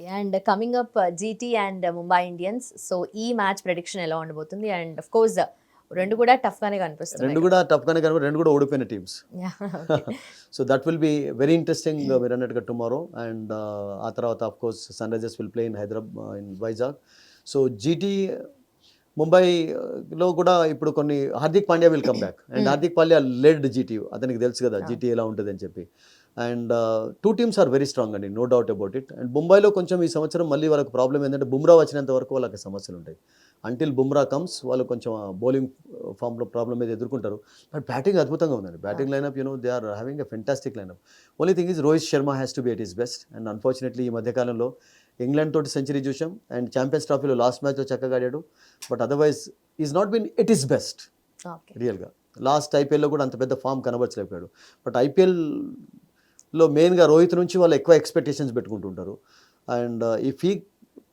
And coming up GT and Mumbai Indians so ఈ match prediction ఎలా ఉండబోతుంది? And of course రెండు కూడా టఫ్ గానే కనిపిస్తుంది రెండు కూడా టఫ్గానే కనుక రెండు కూడా ఓడిపోయిన teams so that will be very interesting మీరు అన్నట్టుగా టుమారో అండ్ ఆ తర్వాత of course Sunrisers will play in Hyderabad in Vizag so GT ముంబైలో కూడా ఇప్పుడు కొన్ని Hardik Pandya will come back and. Hardik Pandya led GT అతనికి తెలుసు కదా. జీటీ ఎలా ఉంటుంది అని చెప్పి. And two teams are very strong అండి no doubt about it and ముంబైలో కొంచెం ఈ సంవత్సరం మళ్ళీ వాళ్ళకి ప్రాబ్లం ఏంటంటే బుమ్రా వచ్చినంత వరకు వాళ్ళకి సమస్యలు ఉంటాయి. అంటిల్ బుమ్రా కమ్స్ వాళ్ళు కొంచెం బౌలింగ్ ఫామ్లో ప్రాబ్లం మీద ఎదుర్కొంటారు. బట్ బ్యాటింగ్ అద్భుతంగా ఉందండి. Batting lineup you know they are having a fantastic lineup only thing is Rohit Sharma has to be at his best and unfortunately ఈ మధ్యకాలంలో ఇంగ్లాండ్ తోటి సెంచరీ చూసాం అండ్ ఛాంపియన్స్ ట్రాఫీలో లాస్ట్ మ్యాచ్లో చక్కగా ఆడాడు. But otherwise is not been it his best రియల్గా last ఐపీఎల్లో కూడా అంత పెద్ద ఫామ్ కనబరచలేకపోయాడు. బట్ ఐపీఎల్లో మెయిన్గా రోహిత్ నుంచి వాళ్ళు ఎక్కువ expectations పెట్టుకుంటుంటారు. And if he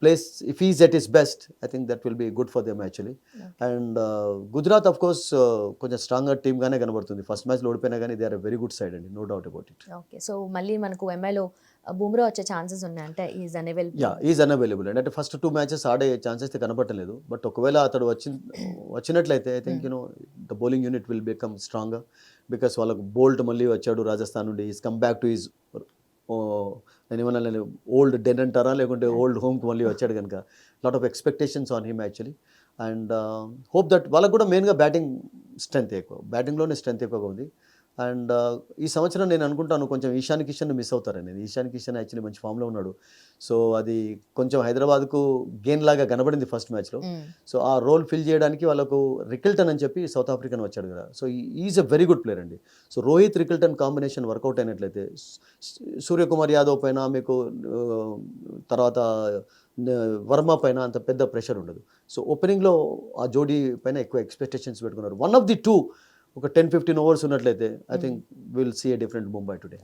plays if is at his best I think that will be good for them actually and Gujarat of course కొంచెం స్ట్రాంగర్ టీమ్గానే కనబడుతుంది. ఫస్ట్ మ్యాచ్లో ఓడిపోయినా కానీ they are very good side అండి no doubt about it okay so మళ్ళీ మనకు ఎంఐలో బుమ్రా వచ్చే ఛాన్సెస్ ఉన్నాయి. అంటే ఈజ్ అనేబుల్ యా ఈజ్ అన్అవైలబుల్ అండి. అంటే ఫస్ట్ టూ మ్యాచెస్ ఆడే ఛాన్సెస్ అయితే కనబడలేదు బట్ ఒకవేళ అతడు వచ్చి వచ్చినట్లయితే I think you know the bowling unit will become stronger because వాళ్ళకు బోల్ట్ మళ్ళీ వచ్చాడు రాజస్థాన్ నుండి. Is come back to his నేను ఏమన్నా ఓల్డ్ డెన్ అంటారా? లేకుంటే ఓల్డ్ హోమ్కి మళ్ళీ వచ్చాడు కనుక. Lot of expectations on him actually and hope that వాళ్ళకు కూడా మెయిన్గా బ్యాటింగ్ స్ట్రెంత్ ఎక్కువ. బ్యాటింగ్లోనే స్ట్రెంత్ ఎక్కువగా ఉంది. అండ్ ఈ సంవత్సరం నేను అనుకుంటాను కొంచెం ఈశాన్ కిషన్ మిస్ అవుతారని ఈశాన్ కిషన్ యాక్చువల్లీ మంచి ఫామ్లో ఉన్నాడు. సో అది కొంచెం హైదరాబాద్కు గేమ్ లాగా కనబడింది ఫస్ట్ మ్యాచ్లో. సో ఆ రోల్ ఫిల్ చేయడానికి వాళ్ళకు రికిల్టన్ అని చెప్పి సౌత్ ఆఫ్రికన్ వచ్చాడు కదా. So is a very good player అండి. So Rohit Rickelton combination work out అయినట్లయితే సూర్యకుమార్ యాదవ్ పైన మీకు తర్వాత వర్మ పైన అంత పెద్ద ప్రెషర్ ఉండదు. సో ఓపెనింగ్లో ఆ జోడీ పైన ఎక్కువ ఎక్స్పెక్టేషన్స్ పెట్టుకున్నారు. వన్ ఆఫ్ ది టూ ఒక టెన్ ఫిఫ్టీన్ ఓవర్స్ ఉన్నట్లయితే I think will see a different Mumbai today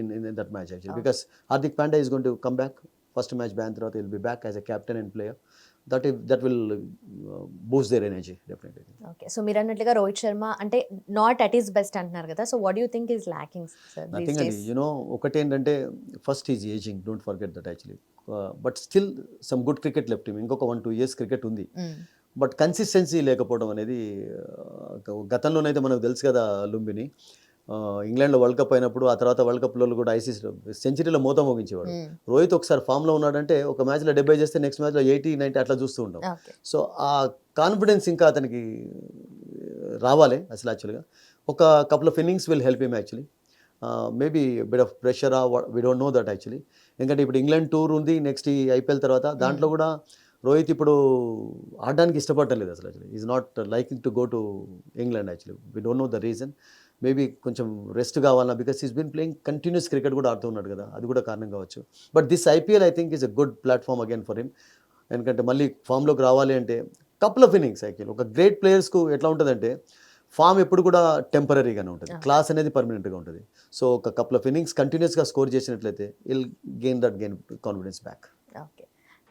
in in that match actually because Hardik Pandya is going to come back first match ban తర్వాత will be back as a captain and player that that will boost their energy definitely okay so మీరు అన్నట్లుగా రోహిత్ శర్మ అంటే not at is best అంటున్నారు కదా. So what you think is lacking nothing అండి you know ఒకటి ఏంటంటే first is ageing don't forget that actually but still some good cricket left team ఇంకొక one two years cricket ఉంది. బట్ కన్సిస్టెన్సీ లేకపోవడం అనేది గతంలోనైతే మనకు తెలుసు కదా లుంబిని. ఇంగ్లాండ్లో వరల్డ్ కప్ అయినప్పుడు ఆ తర్వాత వరల్డ్ కప్లో కూడా ఐసీసీ సెంచరీలో మోత మోగించేవాడు. రోహిత్ ఒకసారి ఫామ్లో ఉన్నాడంటే ఒక మ్యాచ్లో డెబ్బై చేస్తే నెక్స్ట్ మ్యాచ్లో ఎయిటీ నైంటీ అట్లా చూస్తూ ఉంటాం. సో ఆ కాన్ఫిడెన్స్ ఇంకా అతనికి రావాలి అసలు యాక్చువల్గా. ఒక couple of innings will help him actually maybe bit of pressure we don't know that actually ఎందుకంటే ఇప్పుడు ఇంగ్లాండ్ టూర్ ఉంది నెక్స్ట్ ఈ ఐపీఎల్ తర్వాత. దాంట్లో కూడా రోహిత్ ఇప్పుడు ఆడడానికి ఇష్టపడటం లేదు అసలు actually is not liking to go to England actually we don't know the reason maybe కొంచెం రెస్ట్ కావాలన్నా because is been playing continuous cricket కూడా ఆడుతూ ఉన్నాడు కదా. అది కూడా కారణం కావచ్చు. But this IPL I think is a good platform again for him ఎందుకంటే మళ్ళీ ఫామ్లోకి రావాలి అంటే కపుల్ ఆఫ్ ఇన్నింగ్స్ యాక్చువల్ ఒక గ్రేట్ ప్లేయర్స్కు ఎట్లా ఉంటుందంటే ఫామ్ ఎప్పుడు కూడా టెంపరీగానే ఉంటుంది. క్లాస్ అనేది పర్మనెంట్గా ఉంటుంది. సో ఒక కపుల్ ఆఫ్ ఇన్నింగ్స్ కంటిన్యూస్గా స్కోర్ చేసినట్లయితే he'll gain that gain confidence back okay